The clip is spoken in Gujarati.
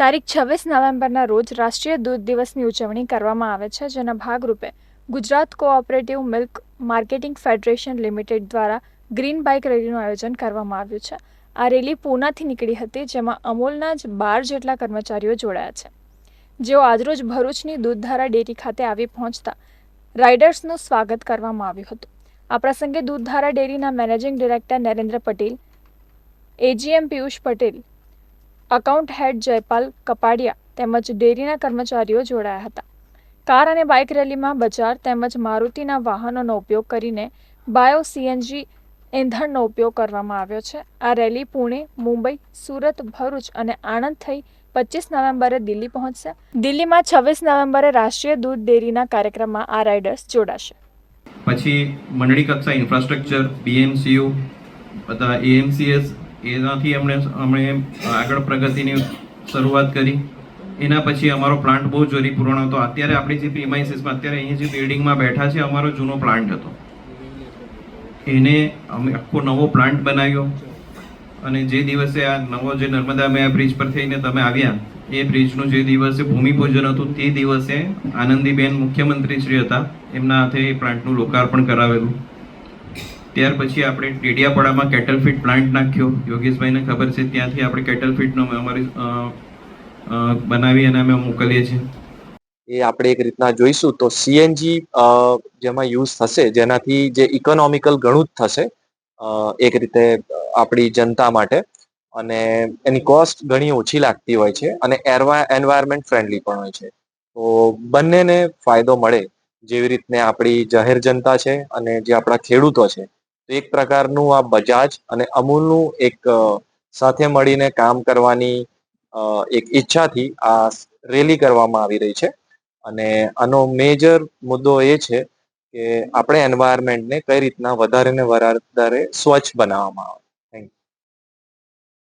તારીખ છવ્વીસ નવેમ્બરના રોજ રાષ્ટ્રીય દૂધ દિવસની ઉજવણી કરવામાં આવે છે, જેના ભાગરૂપે Gujarat cooperative milk marketing federation limited દ્વારા ગ્રીન બાઇક રેલીનું આયોજન કરવામાં આવ્યું છે. આ રેલી પૂનાથી નીકળી હતી, જેમાં અમૂલના જ બાર જેટલા કર્મચારીઓ જોડાયા છે. જેઓ આજરોજ ભરૂચની દૂધધારા ડેરી ખાતે આવી પહોંચતા રાઇડર્સનું સ્વાગત કરવામાં આવ્યું હતું. આ પ્રસંગે દૂધધારા ડેરીના managing director Narendra Patel, AGM Piyush Patel account head Jaypal Kapadia તેમજ ડેરીના કર્મચારીઓ જોડાયા હતા. કાર અને બાઇક રેલીમાં બજાર તેમજ મારુતિના વાહનોનો ઉપયોગ કરીને બાયો સીએનજી ઇંધણનો ઉપયોગ કરવામાં આવ્યો છે. આ રેલી પુણે, મુંબઈ, સુરત, ભરૂચ અને આણંદ થઈ પચીસ નવેમ્બરે દિલ્હી પહોંચશે. દિલ્હીમાં છવ્વીસ નવેમ્બરે રાષ્ટ્રીય દૂધ ડેરીના કાર્યક્રમમાં આ રાઇડર્સ જોડાશે. પછી મંડળી કક્ષા ઇન્ફ્રાસ્ટ્રક્ચર બીએમસીયુ બધા એએમસીએસ એનાથી અમને અમે આગળ પ્રગતિની શરૂઆત કરી. એના પછી અમારો પ્લાન્ટ બહુ જોરીપૂર્ણ હતો. અત્યારે આપણી જે પ્રીમાઇસીસમાં અત્યારે અહીંયા જે બિલ્ડિંગમાં બેઠા છે, અમારો જૂનો પ્લાન્ટ હતો. એને અમે આખો નવો પ્લાન્ટ બનાવ્યો. અને જે દિવસે આ નવો જે નર્મદા મેં બ્રિજ પર થઈને તમે આવ્યા, એ બ્રિજનું જે દિવસે ભૂમિપૂજન હતું, તે દિવસે આનંદીબેન મુખ્યમંત્રી શ્રી હતા. એમના હાથે એ પ્લાન્ટનું લોકાર્પણ કરાવેલું. ત્યાર પછી આપણે ડેડિયાપાડામાં કેટલ ફીટ પ્લાન્ટ નાખ્યો. યોગેશભાઈને ખબર છે, ત્યાંથી આપણે કેટલ ફીટનો અમારી બનાવી અને અમે મોકલીએ છીએ. એ આપણે એક રીતના જોઈશું. તો સીએનજી જેમાં યુઝ થશે, જેનાથી જે ઇકોનોમિકલ ઘણું જ થશે એક રીતે આપણી જનતા માટે. અને એની કોસ્ટ ઘણી ઓછી લાગતી હોય છે અને એન્વાયરમેન્ટ ફ્રેન્ડલી પણ હોય છે. તો બંનેને ફાયદો મળે, જેવી રીતને આપણી જાહેર જનતા છે અને જે આપણા ખેડૂતો છે એક પ્રકારનું આ બજાજ અને અમૂલનું એક સાથે મળીને કામ કરવાની એક ઈચ્છાથી આ રેલી કરવામાં આવી રહી છે. અને આનો મેજર મુદ્દો એ છે કે આપણે એન્વાયરમેન્ટને કઈ રીતના વધારે ને વધારે સ્વચ્છ બનાવવામાં આવે.